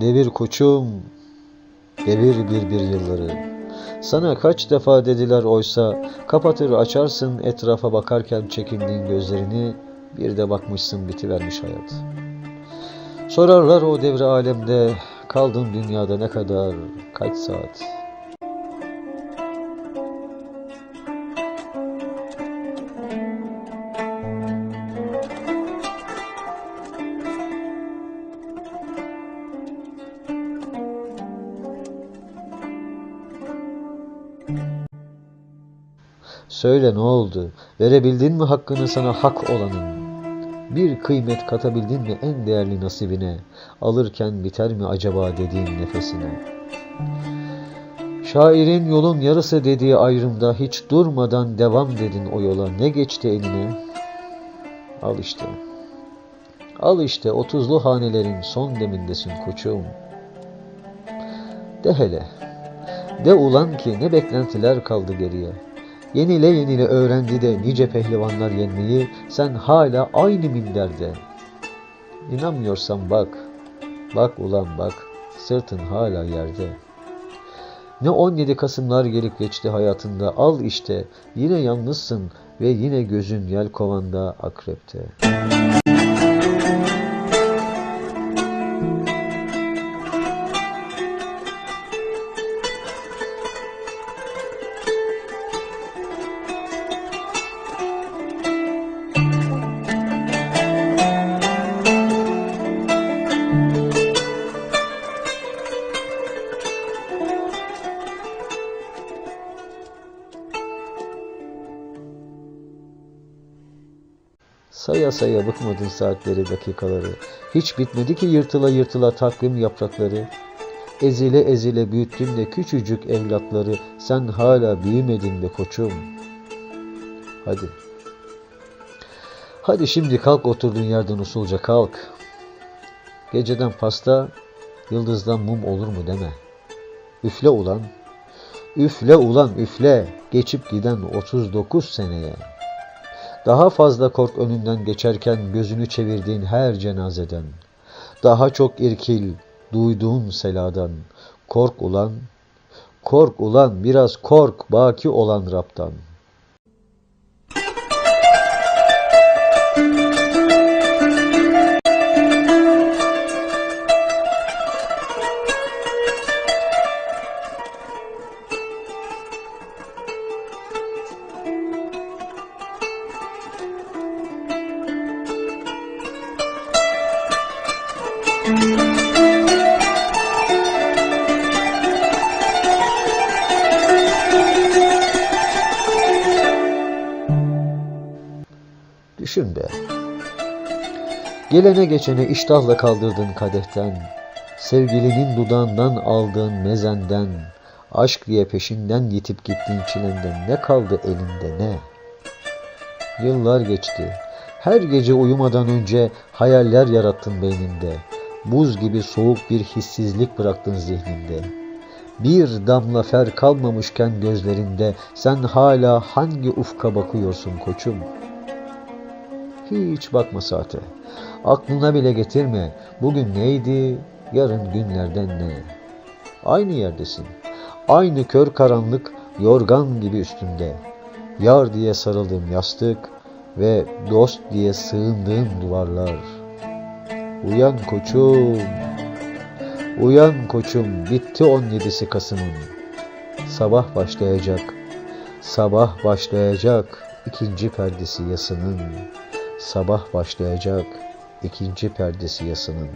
Devir koçum, devir bir bir yılları. Sana kaç defa dediler oysa, kapatır açarsın etrafa bakarken çekindiğin gözlerini, bir de bakmışsın bitivermiş hayat. Sorarlar o devre alemde, kaldın dünyada ne kadar, kaç saat? Söyle ne oldu? Verebildin mi hakkını sana hak olanın? Bir kıymet katabildin mi en değerli nasibine? Alırken biter mi acaba dediğin nefesine? Şairin yolun yarısı dediği ayrımda hiç durmadan devam dedin o yola. Ne geçti eline? Al işte. Al işte otuzlu hanelerin son demindesin koçum. De hele. De ulan ki ne beklentiler kaldı geriye. Yenile yenile öğrendi de nice pehlivanlar yenmeyi sen hala aynı minderde. İnanmıyorsan bak, bak ulan bak, sırtın hala yerde. Ne 17 Kasımlar gelip geçti hayatında al işte yine yalnızsın ve yine gözün yelkovanda akrepte. Saya saya bıkmadın saatleri, dakikaları. Hiç bitmedi ki yırtıla yırtıla takvim yaprakları. Ezile ezile büyüttün de küçücük evlatları. Sen hala büyümedin be koçum. Hadi. Hadi şimdi kalk oturduğun yerden usulca kalk. Geceden pasta, yıldızdan mum olur mu deme. Üfle ulan. Üfle ulan üfle. Geçip giden 39 seneye. Daha fazla kork önünden geçerken gözünü çevirdiğin her cenazeden. Daha çok irkil duyduğun seladan. Kork ulan, kork ulan biraz kork baki olan Rab'dan. Düşün be. Gelene geçene iştahla kaldırdın kadehten, sevgilinin dudağından aldığın mezenden, aşk diye peşinden yitip gittiğin çilenden ne kaldı elinde ne? Yıllar geçti. Her gece uyumadan önce hayaller yarattın beyninde. Buz gibi soğuk bir hissizlik bıraktın zihninde. Bir damla fer kalmamışken gözlerinde sen hala hangi ufka bakıyorsun koçum? Hiç bakma saate. Aklına bile getirme. Bugün neydi, yarın günlerden ne? Aynı yerdesin. Aynı kör karanlık yorgan gibi üstünde. Yar diye sarıldığım yastık ve dost diye sığındığım duvarlar. Uyan koçum. Uyan koçum. Bitti 17'si Kasım'ın. Sabah başlayacak. Sabah başlayacak. ikinci perdesi yasının. Sabah başlayacak. ikinci perdesi yasının.